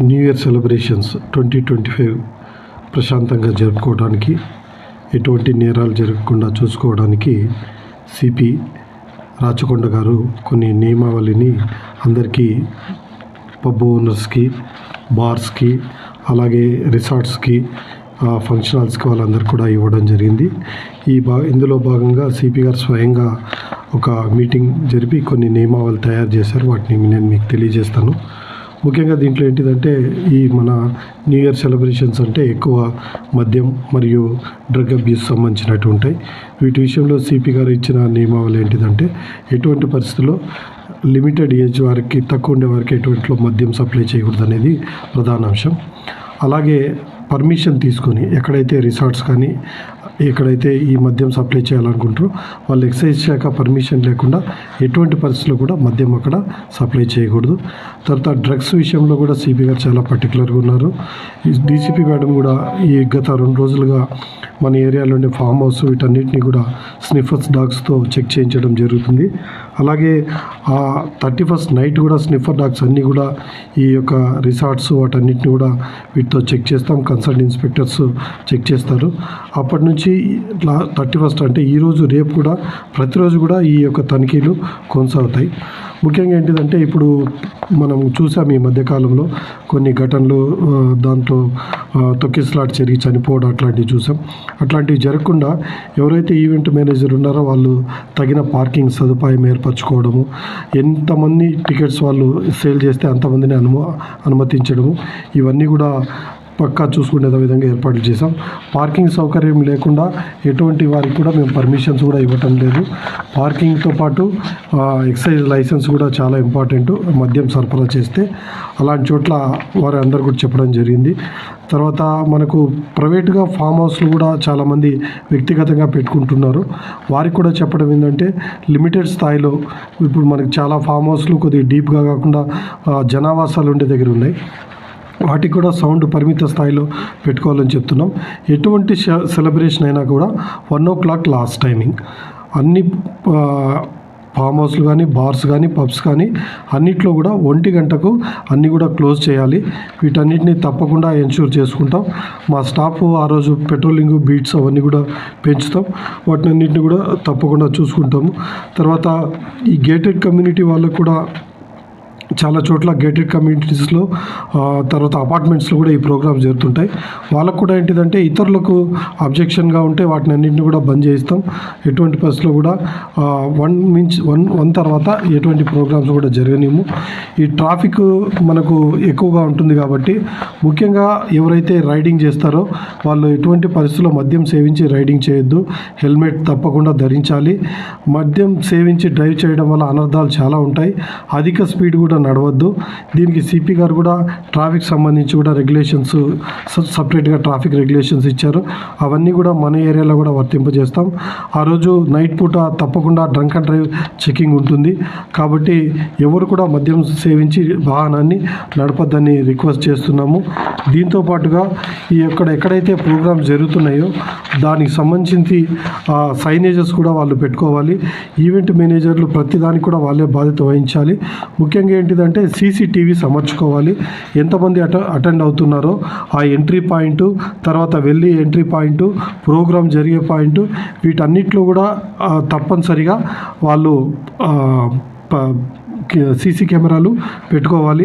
New year celebrations twenty twenty five ప్రశాంతంగా జరుపుకోవడానికి ఎటువంటి నేరాలు జరగకుండా చూసుకోవడానికి సిపి రాచకొండ గారు కొన్ని నియమావళిని అందరికీ పబ్ ఓనర్స్కి బార్స్కి అలాగే రిసార్ట్స్కి ఫంక్షన్ హాల్స్కి వాళ్ళందరికీ కూడా ఇవ్వడం జరిగింది. ఈ భా ఇందులో భాగంగా సిపి గారు స్వయంగా ఒక మీటింగ్ జరిపి కొన్ని నియమావళి తయారు చేశారు. వాటిని నేను మీకు తెలియజేస్తాను. ముఖ్యంగా దీంట్లో ఏంటిదంటే ఈ మన న్యూ ఇయర్ సెలబ్రేషన్స్ అంటే ఎక్కువ మద్యం మరియు డ్రగ్ అబ్యూస్ సంబంధించినట్టు ఉంటాయి. వీటి విషయంలో సిపి గారు ఇచ్చిన నియమావళి ఏంటిదంటే ఎటువంటి పరిస్థితుల్లో లిమిటెడ్ ఏజ్ వారికి తక్కువ ఉండే వారికి ఎటువంటిలో మద్యం సప్లై చేయకూడదు అనేది ప్రధాన అంశం. అలాగే పర్మిషన్ తీసుకొని ఎక్కడైతే రిసార్ట్స్ కానీ ఎక్కడైతే ఈ మద్యం సప్లై చేయాలనుకుంటారో వాళ్ళు ఎక్సైజ్ శాఖ పర్మిషన్ లేకుండా ఎటువంటి పరిస్థితుల్లో కూడా మద్యం అక్కడ సప్లై చేయకూడదు. తర్వాత డ్రగ్స్ విషయంలో కూడా సిపి గారు చాలా పర్టికులర్గా ఉన్నారు. ఈ డీసీపీ మేడం కూడా ఈ గత రెండు రోజులుగా మన ఏరియాలోనే ఫామ్ హౌస్ వీటన్నిటిని కూడా స్నిఫర్స్ డాగ్స్తో చెక్ చేయించడం జరుగుతుంది. అలాగే ఆ థర్టీ ఫస్ట్ నైట్ కూడా స్నిఫర్ డాగ్స్ అన్నీ కూడా ఈ యొక్క రిసార్ట్స్ వాటన్నిటిని కూడా వీటితో చెక్ చేస్తాం. కన్సల్ట్ ఇన్స్పెక్టర్స్ చెక్ చేస్తారు. అప్పటి నుంచి థర్టీ ఫస్ట్ అంటే ఈరోజు రేపు కూడా ప్రతిరోజు కూడా ఈ యొక్క తనిఖీలు కొనసాగుతాయి. ముఖ్యంగా ఏంటిదంటే ఇప్పుడు మనం చూసాం ఈ మధ్యకాలంలో కొన్ని ఘటనలు దాంట్లో ఆ, జరిగి చనిపోవడం అట్లాంటివి చూసాం. అట్లాంటివి జరగకుండా ఎవరైతే ఈవెంట్ మేనేజర్ ఉన్నారో వాళ్ళు తగిన పార్కింగ్ సదుపాయం ఏర్పరచుకోవడము. ఎంతమంది టికెట్స్ వాళ్ళు సేల్ చేస్తే అంతమందిని అనుమ అనుమతించడము. ఇవన్నీ కూడా పక్కా చూసుకునే విధంగా ఏర్పాట్లు చేసాం పార్కింగ్ సౌకర్యం లేకుండా ఎటువంటి వారికి కూడా మేము పర్మిషన్స్ కూడా ఇవ్వటం లేదు. పార్కింగ్తో పాటు ఎక్సైజ్ లైసెన్స్ కూడా చాలా ఇంపార్టెంట్ మద్యం సరఫరా చేస్తే. అలాంటి చోట్ల వారి అందరు కూడా చెప్పడం జరిగింది. తర్వాత మనకు ప్రైవేట్గా ఫామ్ హౌస్లు కూడా చాలామంది వ్యక్తిగతంగా పెట్టుకుంటున్నారు. వారికి కూడా చెప్పడం ఏంటంటే లిమిటెడ్ స్థాయిలో ఇప్పుడు మనకు చాలా ఫామ్ హౌస్లు కొద్దిగా డీప్గా కాకుండా జనావాసాలు ఉండే దగ్గర ఉన్నాయి. వాటికి కూడా సౌండ్ పరిమిత స్థాయిలో పెట్టుకోవాలని చెప్తున్నాం. ఎటువంటి సెలబ్రేషన్ అయినా కూడా one o'clock last timing. అన్ని ఫామ్ హౌస్లు కానీ బార్స్ కానీ పబ్స్ కానీ అన్నిట్లో కూడా ఒంటి గంటకు అన్నీ కూడా క్లోజ్ చేయాలి. వీటన్నిటిని తప్పకుండా ఎన్ష్యూర్ చేసుకుంటాం. మా స్టాఫ్ ఆ రోజు పెట్రోలింగ్ బీట్స్ అవన్నీ కూడా పెంచుతాం. వాటిని అన్నింటిని కూడా తప్పకుండా చూసుకుంటాము. తర్వాత ఈ గేటెడ్ కమ్యూనిటీ వాళ్ళకు కూడా చాలా చోట్ల గేటెడ్ కమ్యూనిటీస్లో తర్వాత అపార్ట్మెంట్స్లో కూడా ఈ ప్రోగ్రామ్స్ జరుగుతుంటాయి. వాళ్ళకు కూడా ఏంటిదంటే ఇతరులకు అబ్జెక్షన్గా ఉంటే వాటిని అన్నింటిని కూడా బంద్ చేయిస్తాం. ఎటువంటి పరిస్థితుల్లో కూడా వన్ మించ్ వన్ వన్ తర్వాత ఎటువంటి ప్రోగ్రామ్స్ కూడా జరగనిము ఈ ట్రాఫిక్ మనకు ఎక్కువగా ఉంటుంది కాబట్టి ముఖ్యంగా ఎవరైతే రైడింగ్ చేస్తారో వాళ్ళు ఎటువంటి పరిస్థితుల్లో మద్యం సేవించి రైడింగ్ చేయొద్దు. హెల్మెట్ తప్పకుండా ధరించాలి. మద్యం సేవించి డ్రైవ్ చేయడం వల్ల అనర్థాలు చాలా ఉంటాయి. అధిక స్పీడ్ కూడా నడవద్దు. దీనికి సిపి గారు కూడా ట్రాఫిక్ సంబంధించి కూడా రెగ్యులేషన్స్ సపరేట్గా ట్రాఫిక్ రెగ్యులేషన్స్ ఇచ్చారు. అవన్నీ కూడా మన ఏరియాలో కూడా వర్తింపజేస్తాం. ఆ రోజు నైట్ పూట తప్పకుండా డ్రంక్ అండ్ డ్రైవ్ చెకింగ్ ఉంటుంది. కాబట్టి ఎవరు కూడా మద్యం సేవించి వాహనాన్ని నడపద్దని రిక్వెస్ట్ చేస్తున్నాము. దీంతో పాటుగా ఈ యొక్క ఎక్కడైతే ప్రోగ్రామ్స్ జరుగుతున్నాయో దానికి సంబంధించి సైనేజెస్ కూడా వాళ్ళు పెట్టుకోవాలి. ఈవెంట్ మేనేజర్లు ప్రతిదానికి కూడా వాళ్ళే బాధ్యత వహించాలి. ముఖ్యంగా ఏంటిదంటే సీసీటీవీస్ అమర్చుకోవాలి ఎంతమంది అట అటెండ్ అవుతున్నారో ఆ ఎంట్రీ పాయింట్ తర్వాత వెళ్ళి ఎంట్రీ పాయింట్ ప్రోగ్రామ్ జరిగే పాయింట్ వీటన్నిటిలో కూడా తప్పనిసరిగా వాళ్ళు సీసీ కెమెరాలు పెట్టుకోవాలి.